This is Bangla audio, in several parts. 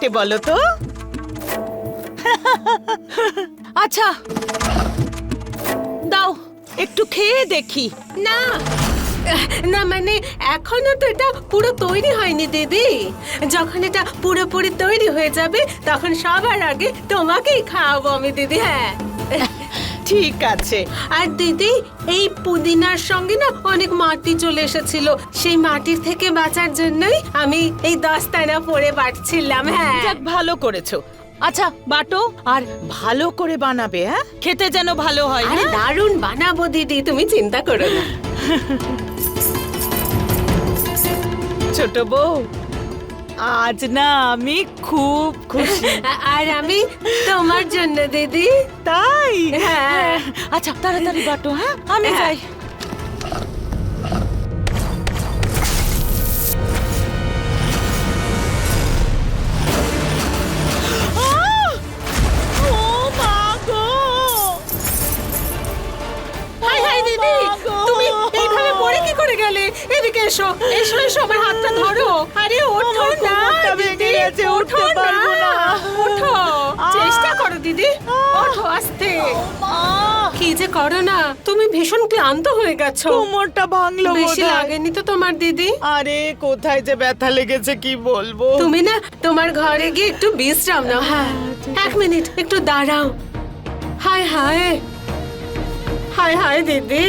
গ্লাভস পরে পুদিনা পাতা কে বাটে বলো তো? আচ্ছা। দাও একটু খেয়ে দেখি। না না মানে এখনও তো এটা পুরো তৈরি হয়নি দিদি। যখন এটা পুরোপুরি তৈরি হয়ে যাবে তখন সবার আগে তোমাকেই খাওয়াবো আমি দিদি হ্যাঁ। ঠিক আছে। আর দিদি এই পুদিনার সঙ্গে না অনেক মাটি চলে এসেছিল। সেই মাটির থেকে বাঁচার জন্যই আমি এই দস্তানা পরে বাটছিলাম হ্যাঁ। যাক ভালো করেছ। আচ্ছা বাটো আর ভালো করে বানাবে হ্যাঁ? খেতে যেন ভালো হয় আরে হ্যাঁ? দারুণ বানাবো দিদি তুমি চিন্তা করো না। ছোট বউ আজ না আমি খুব খুশি। আর আমি তোমার জন্য দিদি। তাই? হ্যাঁ। আচ্ছা তাড়াতাড়ি বাটো হ্যাঁ? আমি হ্যাঁ। যাই। এদিকে এসো এসো এসো আমার হাতটা ধরো। আরে ওঠো আমার না কোমরটা ভেঙে দিদি গেছে, উঠতে পারব না। ওঠো। চেষ্টা করো দিদি। ওঠো আস্তে। কি যে করো না তুমি ভীষণ ক্লান্ত হয়ে গেছো। কোমরটা ভাঙলো বেশি লাগেনি তো তোমার দিদি? আরে কোথায় যে ব্যথা লেগেছে কি বলব? তুমি না তোমার ঘরে গিয়ে একটু বিশ্রাম নাও। হ্যাঁ। এক মিনিট একটু দাঁড়াও। হায় হায়। হায় হায় দিদি।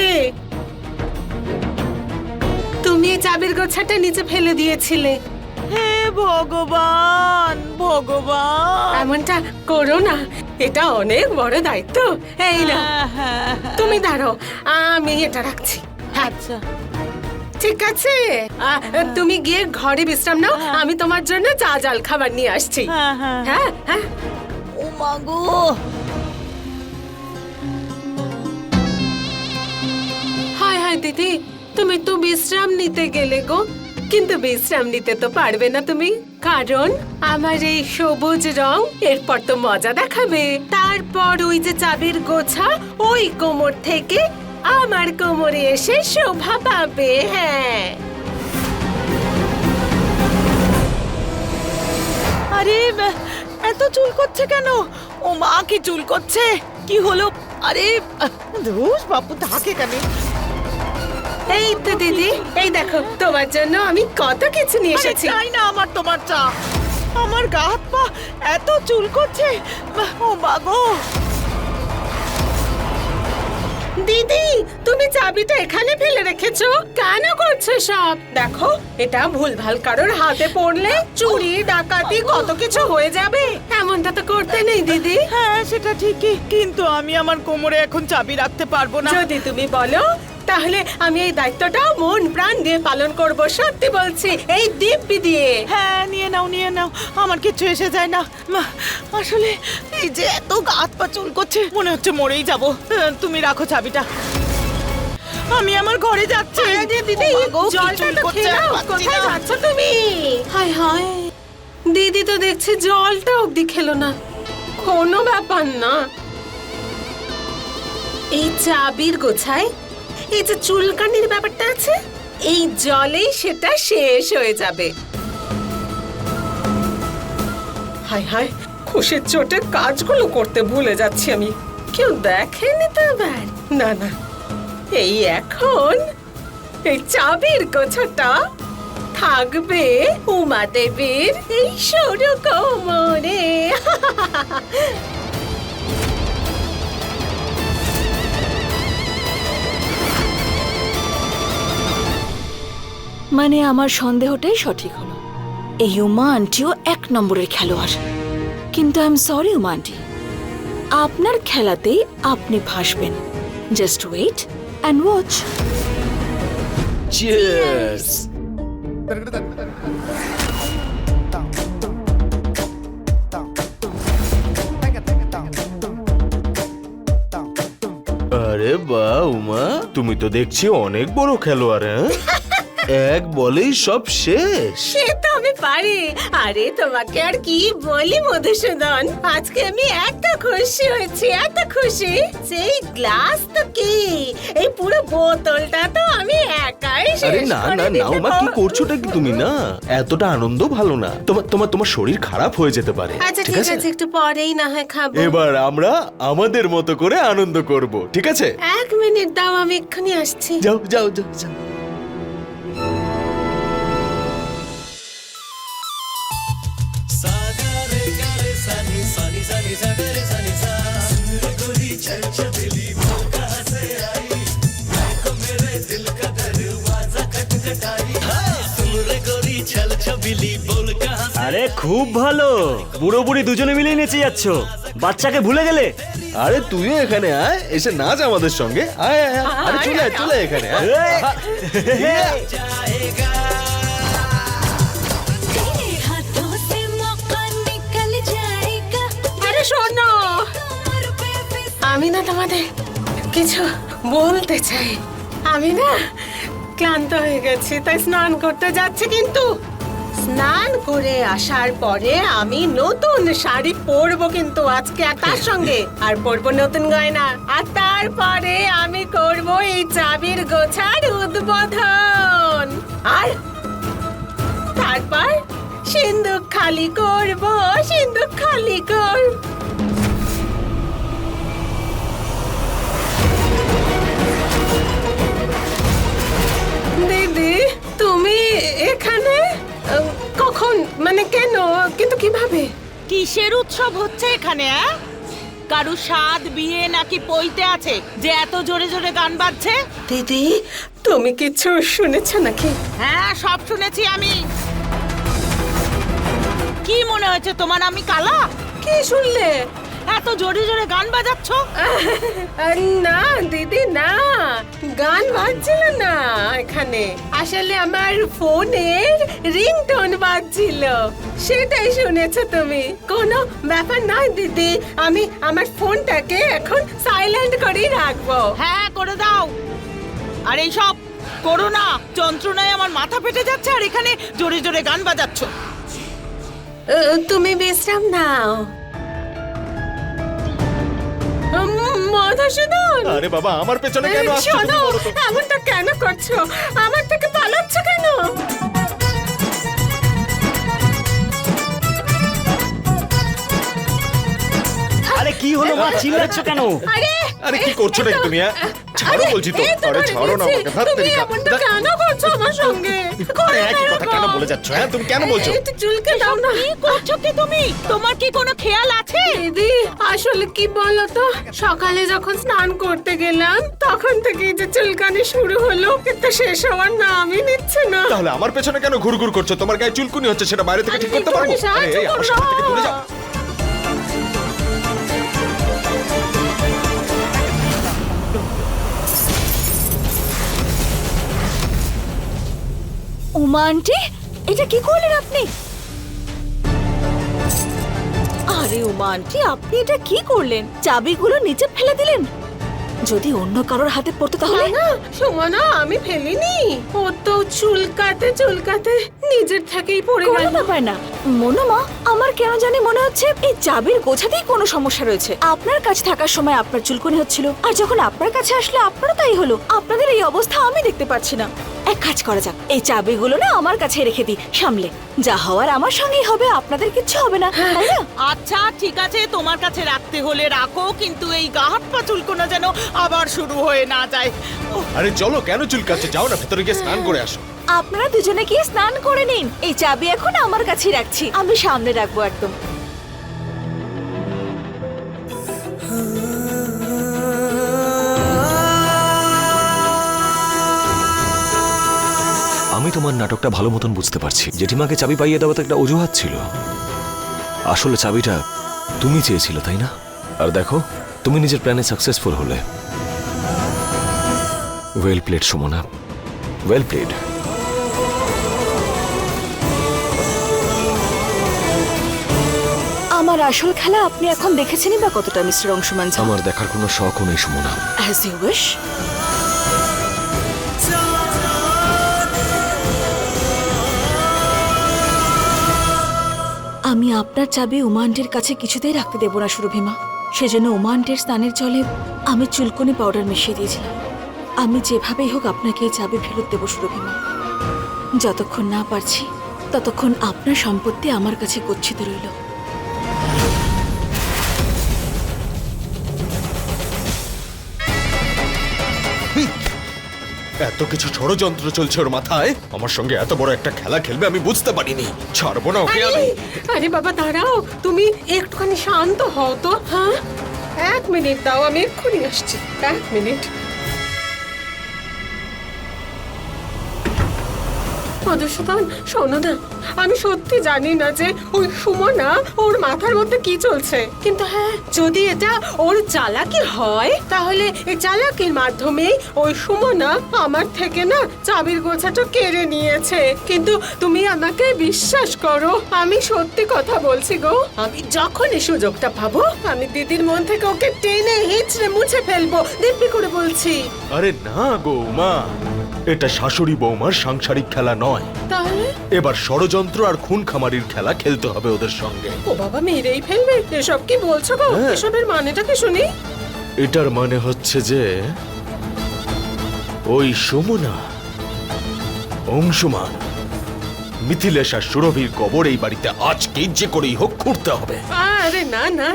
তুমি চাবির গোছাটা নিচে ফেলে দিয়েছিলে। ভগবান ভগবান। এমনটা করো না। এটা অনেক বড় দায়িত্ব। এই না হ্যাঁ, হ্যাঁ, হ্যাঁ। তুমি দাঁড়াও আমি এটা রাখছি। আচ্ছা। ঠিক আছে? তুমি গিয়ে ঘরে বিশ্রাম নাও। আমি তোমার জন্য চা জাল খাবার নিয়ে আসছি। হ্যাঁ হ্যাঁ। ও হায় হায় দিদি তুমি তো বিশ্রাম নিতে গেলে গো। কিন্তু বিশ্রাম নিতে তো পারবে না তুমি। কারণ আমার এই সবুজ রং এরপর তো মজা দেখাবে। তারপর ওই যে চাবির গোছা, ওই কোমর থেকে আমার কোমরে এসে শোভা পাবে হ্যাঁ। আরে এত চুল করছে কেন? ও মা, কি চুল করছে? কি হলো? আরে, ধুস বাপু থাকে কেন? এই তো দিদি এই দেখো তোমার জন্য আমি কত কিছু নিয়ে এসেছি। চাই না আমার তোমার চা। আমার গা হাত পা এত চুল করছে। ও মা গো দিদি তুমি চাবিটা এখানে ফেলে রেখেছো। কেন করছ সব? দেখো এটা ভুলভাল কারোর হাতে পড়লে চুরি ডাকাতি কত কিছু হয়ে যাবে। এমনটা তো করতে নেই দিদি। হ্যাঁ সেটা ঠিকই। কিন্তু আমি আমার কোমরে এখন চাবি রাখতে পারব না। যদি তুমি বলো তাহলে আমি এই দায়িত্বটা মন প্রাণ দিয়ে পালন করব সত্যি বলছি এই দিব্যি দিয়ে। হ্যাঁ নিয়ে নাও নিয়ে নাও আমার কিছু এসে যায় না। আসলে এই যে এত গাত পা চুল করছে মনে হচ্ছে মরেই যাব। তুমি রাখো চাবিটা। আমি আমার ঘরে যাচ্ছি। দিদি জলটা তো খেয়ে। কোথায় যাচ্ছ তুমি? হায় হায়। দিদি তো দেখছি জলটা অবধি খেলো না। কোনো ব্যাপার না। এই চাবির গোছায় এই যে চুলকানির ব্যাপারটা আছে, এই জলেই সেটা শেষ হয়ে যাবে। হায় হায়, খুশির চোটে কাজগুলো করতে ভুলে যাচ্ছি আমি। কেউ দেখেনি তো এবার না না। এই এখন, এই চাবির গোছাটা থাকবে উমা দেবীর এই সরু কোমরে। মানে আমার সন্দেহটাই সঠিক হলো। এই উমা আন্টিও এক নম্বরের খেলোয়াড়। কিন্তু I am sorry Uma aunty আপনার খেলাতেই আপনি ভাসবেন। Just wait and watch Cheers! আরে বা উমা তুমি তো দেখছি অনেক বড় খেলোয়াড় হ্যাঁ? এক বলেই সব শেষ। সে তো আমি পারি। আরে তোমাকে আর কি বলি মধুসূদন? আজকে আমি এত খুশি হয়েছি এত খুশি। সেই গ্লাস তো কি? এই পুরো বোতলটা তো আমি একাই আরে শেষ না করে না দিতে না ওমা কি পারব। করছোটা কি তুমি? না এতটা আনন্দ ভালো না। তোমার তোমার তোমার শরীর খারাপ হয়ে যেতে পারে আচ্ছা ঠিক আছে একটু পরেই না হয় খাব। এবার আমরা আমাদের মতো করে আনন্দ করব ঠিক আছে? এক মিনিট দাও আমি এক্ষুনি আসছি। যাও যাও যাও যাও। আরে খুব ভালো। বুড়ো বুড়ি দুজনে মিলেই নেচে যাচ্ছ। বাচ্চাকে ভুলে গেলে? আরে তুইও এখানে আয় এসে নাচ আমাদের সঙ্গে। আয় চলে চলে এখানে আমি না তোমাদের কিছু বলতে চাই। আমি না ক্লান্ত হয়ে গেছি, তাই স্নান করতে যাচ্ছি, কিন্তু স্নান করে আসার পরে আমি নতুন শাড়ি পরবো কিন্তু আজকে আর তার সঙ্গে। আর পরবো নতুন গয়না। আর তারপরে আমি করব এই চাবির গোছার উদ্বোধন। আর তারপর সিন্দুক খালি করব, সিন্দুক খালি করব দিদি তুমি এখানে? কখন? মানে কেন? কিন্তু কীভাবে? কিসের উৎসব হচ্ছে এখানে? কারু স্বাদ বিয়ে নাকি পইতে আছে যে এত জোরে জোরে গান বাজছে? দিদি তুমি কিছু শুনেছো নাকি? হ্যাঁ সব শুনেছি আমি। কি মনে হয়েছে তোমার? আমি কালা? কি শুনলে? এত জোরে জোরে গান বাজাচ্ছ? না দিদি না। গান বাজছিল না এখানে। আসলে আমার ফোনের রিংটোন বাজছিল। সেটাই শুনেছো তুমি। কোনো ব্যাপার নয় দিদি। আমি আমার ফোনটাকে এখন সাইলেন্ট করেই রাখব। হ্যাঁ করে দাও। আর এই সব করো না। যন্ত্রণায় আমার মাথা ফেটে যাচ্ছে আর এখানে জোরে জোরে গান বাজাচ্ছ। তুমি বিশ্রাম নাও। মধুসূদন আরে বাবা আমার পেছনে কেন আসছো তুমি শোনো বলো তো? এমনটা কেন করছ? আমার থেকে পালাচ্ছ কেন? আরে কি হলো মা চিল্লাচ্ছ কেন? আরে আরে কি করছ নাকি তুমি, হ্যাঁ? ছাড়ো বলছি তো। আরে ছাড়ো না। আমাকে, ধ্যাৎ তুমি। এমনটা কেন করছ আমার সঙ্গে? আরে একই কথা কেন বলে যাচ্ছ হ্যাঁ? তুমি কেন বলছো? একটু চুলকে দাও না। কি করছ কি তুমি? তোমার কি কোনো খেয়াল আছে? দিদি আসলে কি বলতো সকালে যখন স্নান করতে গেলাম তখন থেকেই যে চুলকানি শুরু হলো কিন্তু শেষ হওয়ার নামই নিচ্ছে না। তাহলে আমার পেছনে কেন ঘুরঘুর করছ? তোমার গায়ে চুলকুনি হচ্ছে সেটা বাইরে থেকে ঠিক করতে পারব? আরে, এই, আমার সামনে থেকে দূরে যাও। উমা আন্টি এটা কি করলেন আপনি? আরে উমা আন্টি আপনি এটা কি করলেন? চাবিগুলো নিচে ফেলে দিলেন? যদি অন্য কারোর হাতে পড়তো তাহলে? না সুমনা আমি ফেলিনি। ও তো চুলকাতে চুলকাতে নিজের থেকেই পড়ে কোনো গেল। ব্যাপার না। মনোমা আমার কেন জানি মনে হচ্ছে এই চাবির গোছাতেই কোনো সমস্যা রয়েছে। আপনার কাছে থাকার সময় আপনার চুলকুনি হচ্ছিল আর যখন আপনার কাছে আসলে আপনারও তাই হলো। আপনাদের এই অবস্থা আমি দেখতে পাচ্ছি না। এক কাজ করা যাক। এই চাবিগুলো না আমার কাছে রেখে দিই সামলে। যা হওয়ার আমার সঙ্গেই হবে আপনাদের কিচ্ছু হবে না তাই না? আচ্ছা ঠিক আছে তোমার কাছে রাখতে হলে রাখো কিন্তু এই গা হাত পা চুলকোনো যেন আবার শুরু হয়ে না যায়। উফ, আরে চলো কেন চুলকাচ্ছে? যাও না ভেতরে গিয়ে স্নান করে আসো। আপনারা দুজনে গিয়ে স্নান করে নিন। এই চাবি এখন আমার কাছেই রাখছি। আমি সামনে রাখব একদম। তোমার নাটকটা ভালো মতন বুঝতে পারছি। জেঠিমাকে চাবি পাইয়ে দেওয়া তো একটা অজুহাত ছিল। আসলে চাবিটা তুমি চেয়েছিলে তাই না? আর দেখো তুমি নিজের প্ল্যানে সাকসেসফুল হলে। Well played Sumana. Well played আমার আসল খেলা আপনি এখন দেখেছেনই বা কতটা মিস্টার অংশমান আমার দেখার কোনো শখও নেই সুমনা। অ্যাজ ইউ উইশ আমি আপনার চাবি উমান্ডের কাছে কিছুতেই রাখতে দেবো না, সুরভিমা। সেজন্য ওমান্ডের স্নানের জলে আমি চুলকনি পাউডার মিশিয়ে দিয়েছিলাম। আমি যেভাবেই হোক আপনাকে এই চাবি ফেরত দেবো, সুরভিমা। যতক্ষণ না পারছি, ততক্ষণ আপনার সম্পত্তি আমার কাছে গচ্ছিত রইল। এত কিছু ষড়যন্ত্র চলছে ওর মাথায়? আমার সঙ্গে এত বড় একটা খেলা খেলবে আমি বুঝতে পারিনি। ছাড়বো না ওকে আমি। আরে বাবা দাঁড়াও। তুমি একটুখানি শান্ত হও তো হ্যাঁ? এক মিনিট দাও আমি এক্ষুনি আসছি। এক মিনিট। মধুসূদন শোনো না, আমি সত্যি জানি না যে ওই সুমনা ওর মাথার মধ্যে কি চলছে। কিন্তু হ্যাঁ যদি এটা ওর চালাকি হয়, তাহলে এই চালাকির মাধ্যমে ওই সুমনা আমার থেকে না চাবির গোছাটা কেড়ে নিয়েছে। কিন্তু তুমি আমাকে বিশ্বাস করো, আমি সত্যি কথা বলছি গো। আমি যখনই সুযোগটা পাবো, আমি দিদির মন থেকে ওকে টেনে হিচড়ে মুছে ফেলব, দিব্যি করে বলছি। আরে না গো, মা। এটা শাশুড়ি বৌমার সাংসারিক খেলা নয়। তাহলে? এবার ষড়যন্ত্র আর খুন খামারির খেলা খেলতে হবে ওদের সঙ্গে। ও বাবা মেরেই ফেলবে? এসব কি বলছো গো? হ্যাঁ। এসবের মানেটা কি শুনি? এটার মানে হচ্ছে যে ওই সুমনা অংশুমান মিথিলেশ আর সুরভির কবর এই বাড়িতে আজকে যে করেই হোক খুঁড়তে হবে। আরে না না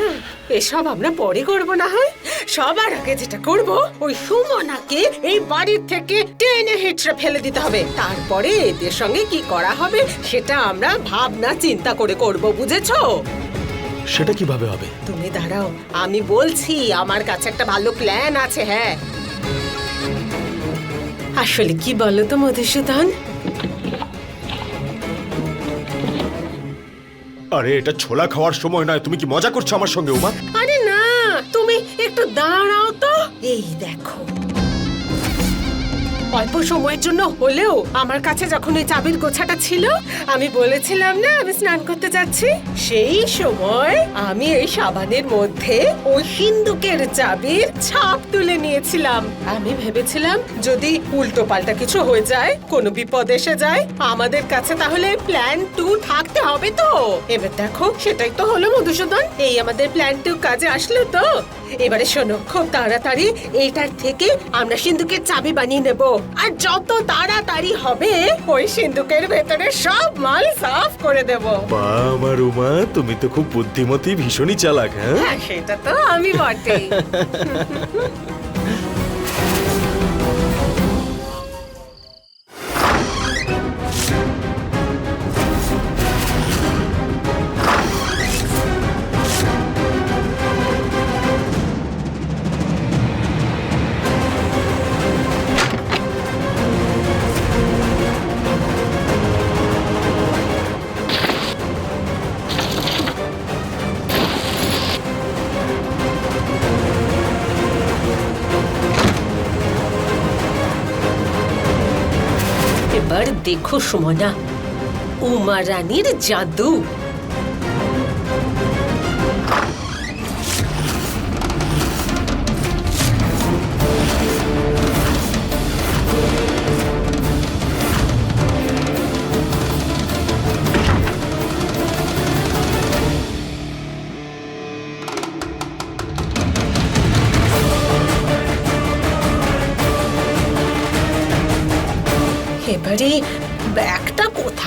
এসব আমরা পরে করব না হয়। সবার আগে যেটা করব ওই সুমনাকে এই বাড়ির থেকে টেনে হিটড়ে ফেলে দিতে হবে। তারপরে এদের সঙ্গে কি করা হবে সেটা আমরা ভাবনা চিন্তা করে করব বুঝেছ? সেটা কীভাবে হবে? তুমি দাঁড়াও আমি বলছি আমার কাছে একটা ভালো প্ল্যান আছে হ্যাঁ। আসলে কি বলো তো মধুসূদন? আরে, এটা ছোলা খাওয়ার সময় নয়। তুমি কি মজা করছ আমার সঙ্গে, উমা? আরে না, তুমি একটু দাঁড়াও তো। এই দেখো। অল্প সময়ের জন্য হলেও আমার কাছে যখন ওই চাবির গোছাটা ছিল, আমি বলেছিলাম না, আমি স্নান করতে যাচ্ছি। সেই সময় আমি এই সাবানের মধ্যে ওই হিন্দুকের চাবির ছাপ তুলে নিয়েছিলাম। আমি ভেবেছিলাম, যদি উল্টো পাল্টা কিছু হয়ে যায়, কোনো বিপদ এসে যায়, আমাদের কাছে তাহলে প্ল্যান টু থাকতে হবে তো। এবার দেখো, সেটাই তো হলো মধুসূদন, এই আমাদের প্ল্যান টু কাজে আসলো তো। এবারে শোনো খুব তাড়াতাড়ি এটার থেকে আমরা সিন্ধুকের চাবি বানিয়ে নেব। আর যত তাড়াতাড়ি হবে ওই সিন্ধুকের ভেতরে সব মাল সাফ করে দেব। বাবা রুমা তুমি তো খুব বুদ্ধিমতী ভীষণই চালাক হ্যাঁ? হ্যাঁ সেটা তো আমি বটেই। দেখো সুমনা উমা রানীর জাদু।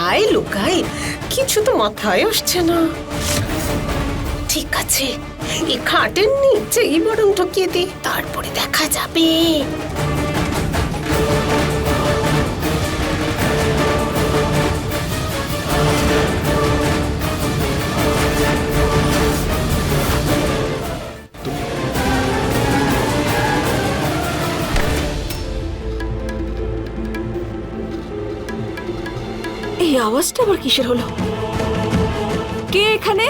কোথায় লুকাই, কিছু তো মাথায় আসছে না। ঠিক আছে, এই খাটের নিচেই বরং ঠকিয়ে দিই, তারপরে দেখা যাবে। আওয়াজটা আবার কিসের হলো? কে এখানে?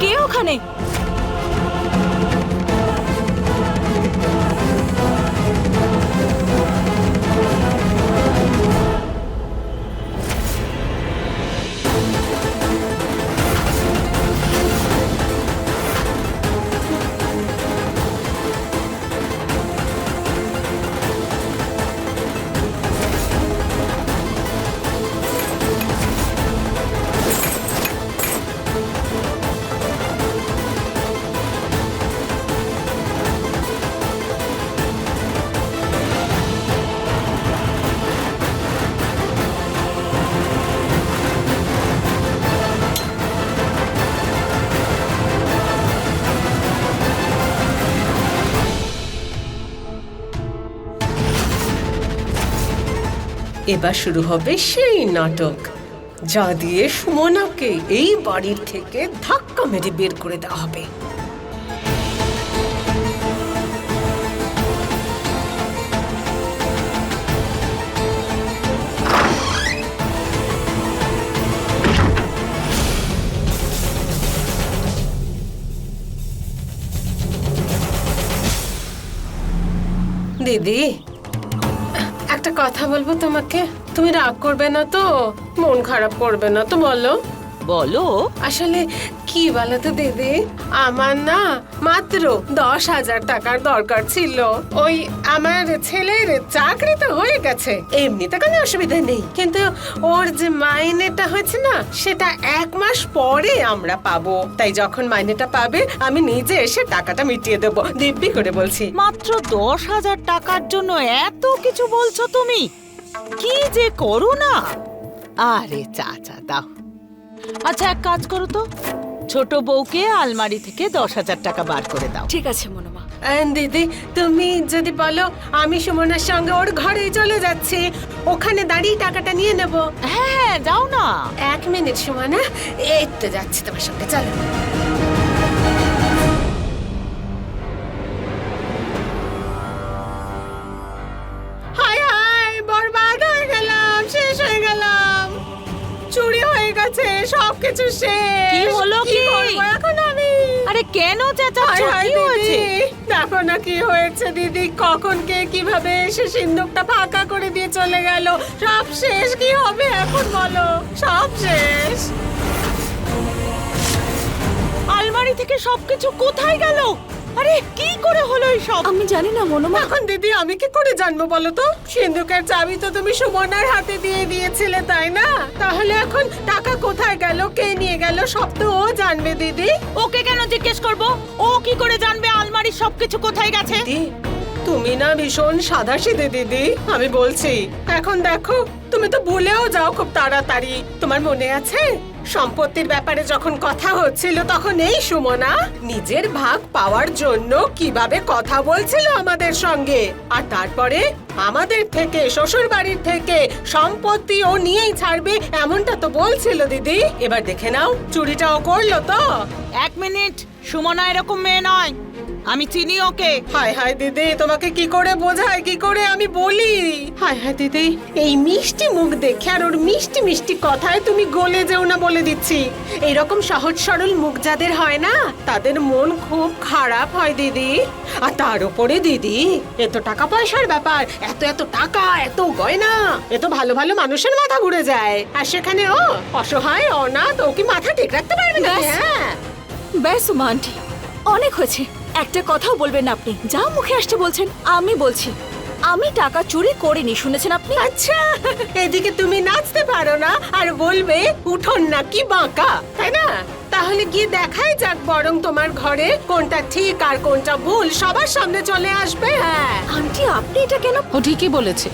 কে ওখানে? এবার শুরু হবে সেই নাটক। যা দিয়ে সুমনাকে এই বাড়ির থেকে ধাক্কা মেরে বের করে দেওয়া হবে। দিদি কথা বলব তোমাকে? তুমি রাগ করবে না তো? মন খারাপ করবে না তো বলো। বলো। আসলে কি বলো তো দিদি? আমার না মাত্র দশ হাজার টাকার দরকার ছিল। ওই আমার ছেলের চাকরি তো হয়ে গেছে। এমনিতে কোনো অসুবিধা নেই। কিন্তু ওর যে মাইনেটা হয়েছে না, সেটা এক মাস পরে আমরা পাবো। তাই যখন মাইনেটা পাবে, আমি নিজে এসে টাকাটা মিটিয়ে দেবো। দিব্যি করে বলছি। মাত্র দশ হাজার টাকার জন্য এত কিছু বলছো তুমি? কি যে করো না? আরে চাচা, দাও। আচ্ছা এক কাজ করো তো। ছোট বউকে আলমারি থেকে দশ হাজার টাকা বার করে দাও। ঠিক আছে মনোমা। দিদি তুমি যদি বলো আমি সুমনার সঙ্গে ওর ঘরে চলে যাচ্ছি। ওখানে দাঁড়িয়ে টাকাটা নিয়ে নেব। হ্যাঁ হ্যাঁ যাও না। এক মিনিট সুমনা। এই তো যাচ্ছি তোমার সঙ্গে চলো। সবকিছু শেষ। কি হলো কি? এখন আমি? আরে কেন চেঁচাচ্ছ? কি হয়েছে? দেখো না কি হয়েছে দিদি। কখন কে কীভাবে এসে সিন্ধুকটা ফাঁকা করে দিয়ে চলে গেল? সব শেষ। কি হবে এখন বলো? সব শেষ। আলমারি থেকে সবকিছু কোথায় গেল? আরে কি করে হলো এইসব? আমি জানি না মনোমা এখন দিদি আমি কি করে জানব বলো তো? সিন্ধুকের চাবি তো তুমি সুমনার হাতে দিয়ে দিয়েছিলে তাই না? তাহলে এখন টাকা কোথায় গেল কে নিয়ে গেল সব তো ও জানবে দিদি। ওকে কেন জিজ্ঞেস করব? ও কি করে জানবে আলমারির সবকিছু কোথায় গেছে? তুমি না ভীষণ সাদা সিধে দিদি আমি বলছি। এখন দেখো তুমি তো ভুলেও যাও খুব তাড়াতাড়ি। তোমার মনে আছে? সম্পত্তির ব্যাপারে যখন কথা হচ্ছিল তখন, এই সুমনা, নিজের ভাগ পাওয়ার জন্য কীভাবে কথা বলছিল আমাদের সঙ্গে? আর তারপরে আমাদের থেকে শ্বশুর বাড়ির থেকে সম্পত্তি ও নিয়েই ছাড়বে, এমনটা তো বলছিল দিদি। এবার দেখে নাও, চুরিটাও করল তো? এক মিনিট, সুমনা এরকম মেয়ে নয়। আমি চিনি ওকে। হায় হায় দিদি তোমাকে কি করে বোঝায়? কি করে আমি বলি? হায় হায় দিদি এই মিষ্টি মুখ দেখে আর ওর মিষ্টি মিষ্টি কথায় তুমি গলে যেও না বলে দিচ্ছি। এইরকম সহজ সরল মুখ যাদের হয় না তাদের মন খুব খারাপ হয় দিদি। আর তার উপরে দিদি এত টাকা পয়সার ব্যাপার এত এত টাকা এত গয়না এত ভালো ভালো মানুষের মাথা ঘুরে যায়। আর সেখানে ও অসহায় অনাথ ও কি মাথা ঠিক রাখতে পারবে না। হ্যাঁ। ব্যাস উমা আন্টি অনেক হয়েছে। একটা কথাও বলবেন না আপনি। যা মুখে আসছে বলছেন আমি বলছি। আমি টাকা চুরি করিনি শুনেছেন আপনি? আচ্ছা এদিকে তুমি নাচতে পারো না আর বলবে উঠোন নাকি বাঁকা। তাই না? তাহলে গিয়ে দেখাই যাক বরং তোমার ঘরে কোনটা ঠিক আর কোনটা ভুল। সবার সামনে চলে আসবে হ্যাঁ। আন্টি আপনি এটা কেন ও ঠিকই বলেছে।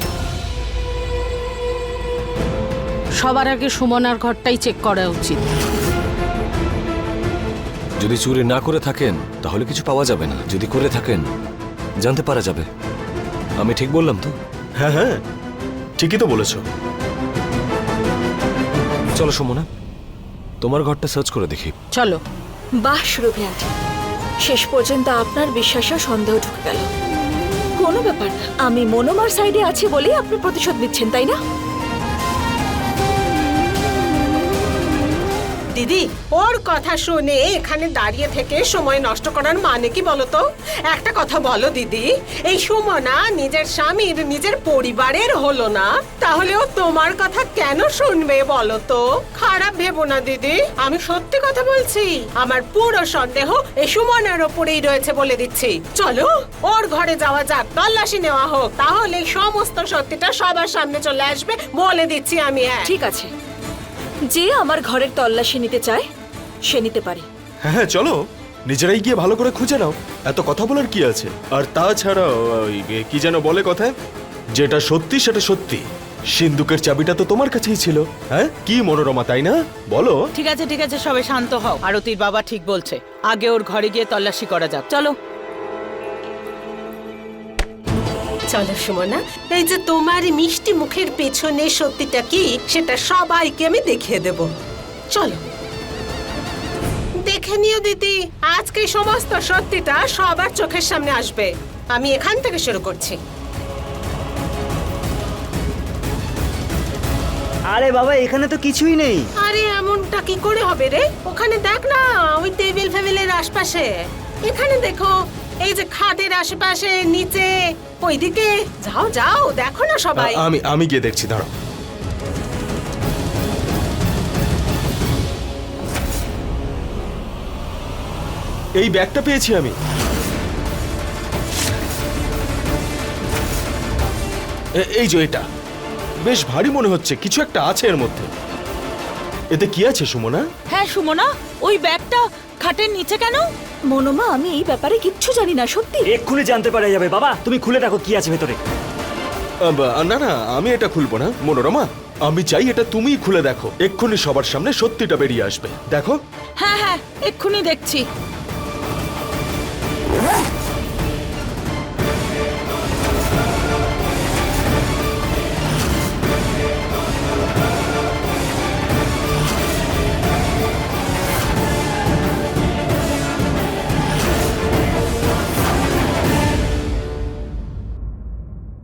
সবার আগে সুমনার ঘরটাই চেক করা উচিত। যদি চুরি না করে থাকেন তাহলে কিছু পাওয়া যাবে না। যদি করে থাকেন জানতে পারা যাবে। আমি ঠিক বললাম তো? হ্যাঁ হ্যাঁ। ঠিকই তো বলেছ। চলো সুমনা তোমার ঘরটা সার্চ করে দেখি। চলো। বাহ সুরভি আন্টি শেষ পর্যন্ত আপনার বিশ্বাসে সন্দেহ ঢুকে গেল। কোনো ব্যাপার না। আমি মনোমার সাইডে আছি বলেই আপনি প্রতিশোধ নিচ্ছেন তাই না? দিদি, ওর কথা শুনে এখানে দাঁড়িয়ে থেকে সময় নষ্ট করার মানে কি বলো তো একটা কথা বলো দিদি, এই সুমনা নিজের স্বামীর নিজের পরিবারের হলো না। তাহলে ও তোমার কথা কেন শুনবে বলো তো? খারাপ ভেবো না দিদি, আমি সত্যি কথা বলছি। আমার পুরো সন্দেহ এই সুমনার ওপরেই রয়েছে বলে দিচ্ছি। চলো, ওর ঘরে যাওয়া যাক, তল্লাশি নেওয়া হোক। তাহলে সমস্ত সত্যিটা সবার সামনে চলে আসবে বলে দিচ্ছি আমি হ্যাঁ। ঠিক আছে। যে আমার ঘরের তল্লাশি নিতে চায় সে নিতে পারে। হ্যাঁ হ্যাঁ চলো। নিজেরাই গিয়ে ভালো করে খুঁজে নাও। এত কথা বলার কি আছে? আর তাছাড়া ওই কি যেন বলে কথায়? যেটা সত্যি সেটা সত্যি। সিন্ধুকের চাবিটা তো তোমার কাছেই ছিল। হ্যাঁ? কি মনোরমা তাই না? বলো। ঠিক আছে ঠিক আছে সবাই শান্ত হও। আরতির বাবা ঠিক বলছে। আগে ওর ঘরে গিয়ে তল্লাশি করা যাক। চলো। চলো সুমনা এই যে তোমার মিষ্টি মুখের পেছনে সত্যিটা কি সেটা সবাইকে আমি দেখিয়ে দেব। চলো। দেখে নিও দিদি আজকে সমস্ত সত্যিটা সবার চোখের সামনে আসবে। আমি এখান থেকে শুরু করছি। আরে বাবা এখানে তো কিছুই নেই। আরে এমনটা কি করে হবে রে? ওখানে দেখ না ওই টেবিল ফেবিলের আশপাশে। এখানে দেখো এই যে খাটের আশেপাশে নিচে ওইদিকে। যাও যাও দেখো না সবাই। আমি আমি গিয়ে দেখছি দাঁড়াও। এই ব্যাগটা পেয়েছি আমি। এই যে এটা। বেশ ভারী মনে হচ্ছে কিছু একটা আছে এর মধ্যে। এতে কি আছে সুমনা? হ্যাঁ সুমনা ওই ব্যাগটা খাটের নিচে কেন? মনোমা আমি এই ব্যাপারে কিচ্ছু জানি না সত্যি। এক্ষুনি জানতে পারা যাবে বাবা। তুমি খুলে দেখো কি আছে ভেতরে। না না আমি এটা খুলবো না মনোরমা। আমি চাই এটা তুমিই খুলে দেখো। এক্ষুনি সবার সামনে সত্যিটা বেরিয়ে আসবে। দেখো। হ্যাঁ হ্যাঁ এক্ষুনি দেখছি।